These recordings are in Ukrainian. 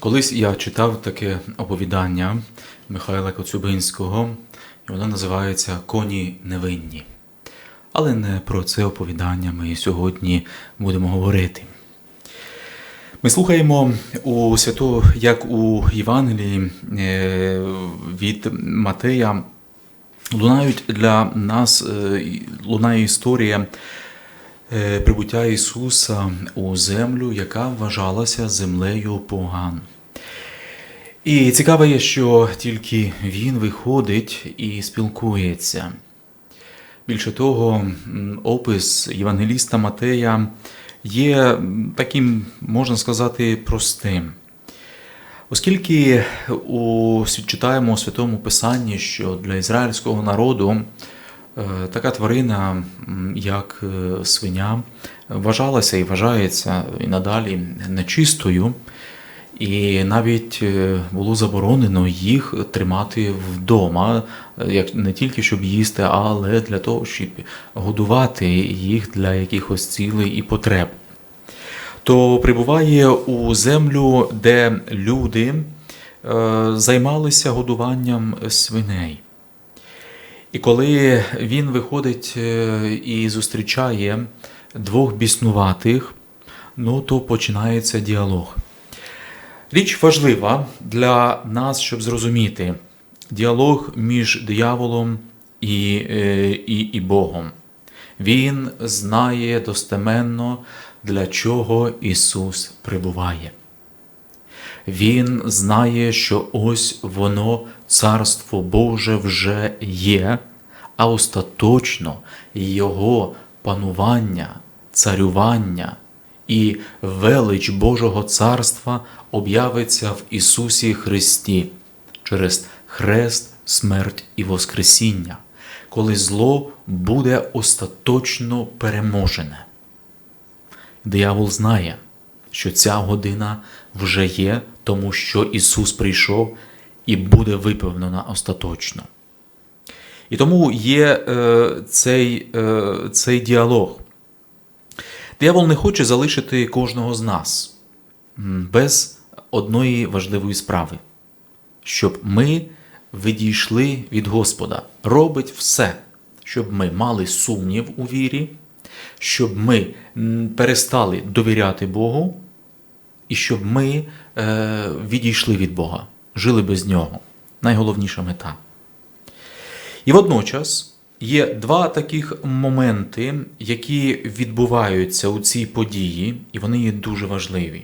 Колись я читав таке оповідання Михайла Коцюбинського, і воно називається Коні невинні. Але не про це оповідання ми сьогодні будемо говорити. Ми слухаємо у свято, як у Євангелії е, від Матея, лунають для нас е, лунає історія прибуття Ісуса у землю, яка вважалася землею поган. І цікаве є, що тільки Він виходить і спілкується. Більше того, опис Євангеліста Матея є таким, можна сказати, простим. Оскільки у, читаємо у Святому Писанні, що для ізраїльського народу е, така тварина, як е, свиня, вважалася і вважається і надалі нечистою, і навіть е, було заборонено їх тримати вдома, е, як не тільки щоб їсти, але для того, щоб годувати їх для якихось цілей і потреб то прибуває у землю, де люди е, займалися годуванням свиней. І коли він виходить е, і зустрічає двох біснуватих, ну то починається діалог. Річ важлива для нас, щоб зрозуміти діалог між дияволом і, е, і, і Богом. Він знає достеменно, для чого Ісус прибуває. Він знає, що ось воно, Царство Боже, вже є, а остаточно Його панування, царювання і велич Божого Царства об'явиться в Ісусі Христі через хрест, смерть і Воскресіння, коли зло буде остаточно переможене. Диявол знає, що ця година вже є, тому що Ісус прийшов і буде виповнена остаточно. І тому є е, цей, е, цей діалог. Диявол не хоче залишити кожного з нас без одної важливої справи, щоб ми відійшли від Господа. Робить все, щоб ми мали сумнів у вірі, щоб ми перестали довіряти Богу, і щоб ми е, відійшли від Бога, жили без Нього. Найголовніша мета. І водночас є два таких моменти, які відбуваються у цій події, і вони є дуже важливі.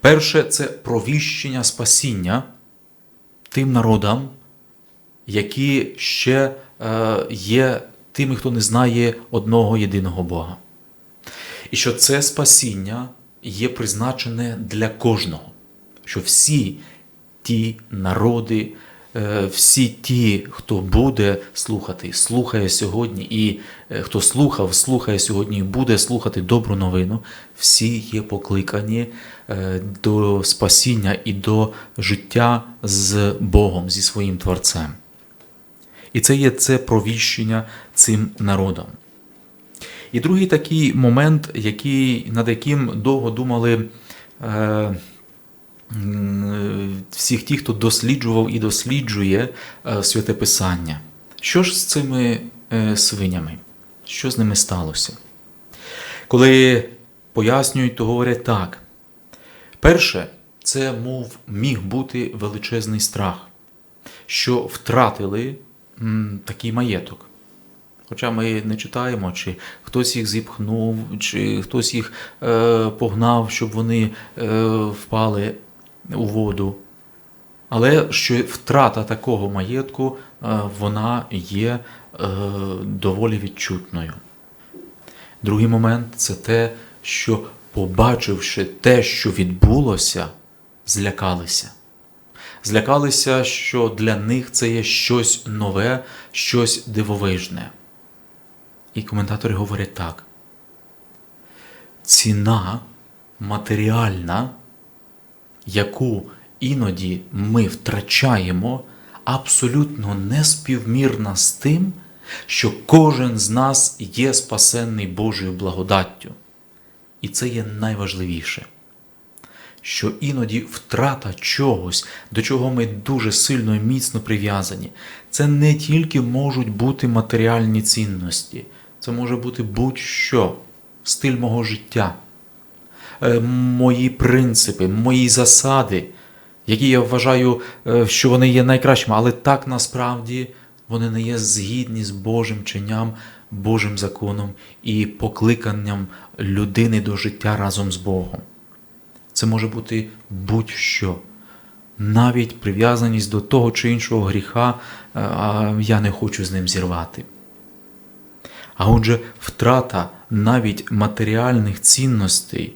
Перше це провіщення спасіння тим народам, які ще е, є тими, хто не знає одного єдиного Бога. І що це спасіння є призначене для кожного, що всі ті народи, е, всі ті, хто буде слухати, слухає сьогодні, і е, хто слухав, слухає сьогодні і буде слухати добру новину, всі є покликані е, до спасіння і до життя з Богом, зі своїм Творцем. І це є це провіщення цим народом. І другий такий момент, який, над яким довго думали е, всіх ті, хто досліджував і досліджує е, святе Писання. Що ж з цими е, свинями? Що з ними сталося? Коли пояснюють, то говорять так. Перше, це мов міг бути величезний страх, що втратили такий маєток. Хоча ми не читаємо, чи хтось їх зіпхнув, чи хтось їх е, погнав, щоб вони е, впали у воду. Але що втрата такого маєтку, е, вона є доволі відчутною. Другий момент це те, що, побачивши те, що відбулося, злякалися. Злякалися, що для них це є щось нове, щось дивовижне. І коментатори говорять так: ціна матеріальна, яку іноді ми втрачаємо, абсолютно неспівмірна з тим, що кожен з нас є спасенний Божою благодаттю. І це є найважливіше, що іноді втрата чогось, до чого ми дуже сильно і міцно прив'язані, це не тільки можуть бути матеріальні цінності, це може бути будь-що, стиль мого життя, е, мої принципи, мої засади, які я вважаю, е, що вони є найкращими, але так насправді вони не є згідні з Божим чинням, Божим законом і покликанням людини до життя разом з Богом. Це може бути будь-що. Навіть прив'язаність до того чи іншого гріха, е, а я не хочу з ним зірвати. А отже, втрата навіть матеріальних цінностей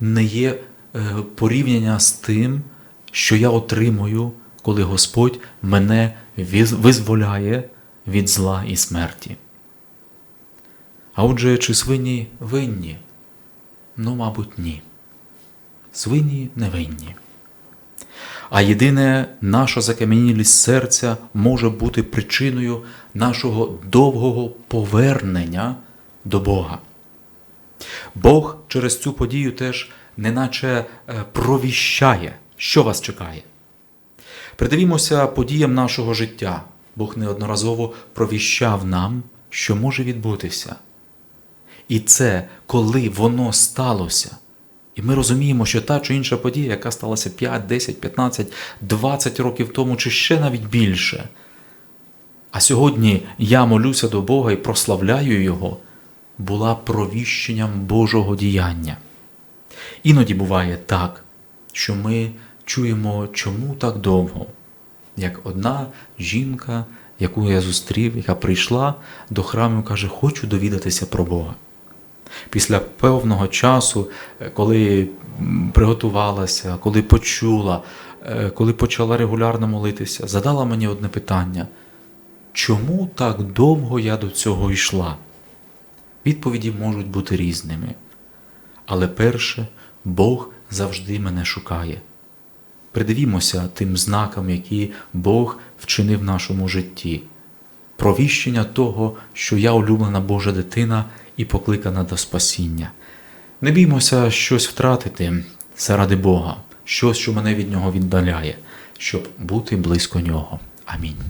не є е, порівняння з тим, що я отримую, коли Господь мене визволяє від зла і смерті. А отже, чи свині винні? Ну, мабуть, ні. Свині не винні. А єдине, наша закам'янілість серця може бути причиною нашого довгого повернення до Бога. Бог через цю подію теж неначе е, провіщає, що вас чекає. Придивімося подіям нашого життя. Бог неодноразово провіщав нам, що може відбутися. І це, коли воно сталося. І ми розуміємо, що та чи інша подія, яка сталася 5, 10, 15, 20 років тому, чи ще навіть більше. А сьогодні я молюся до Бога і прославляю Його, була провіщенням Божого діяння. Іноді буває так, що ми чуємо, чому так довго, як одна жінка, яку я зустрів, яка прийшла до храму і каже, хочу довідатися про Бога. Після певного часу, е, коли приготувалася, коли почула, е, коли почала регулярно молитися, задала мені одне питання: чому так довго я до цього йшла? Відповіді можуть бути різними. Але перше, Бог завжди мене шукає. Придивімося тим знакам, які Бог вчинив в нашому житті. Провіщення того, що я улюблена Божа дитина і покликана до спасіння. Не біймося щось втратити заради Бога, щось, що мене від Нього віддаляє, щоб бути близько Нього. Амінь.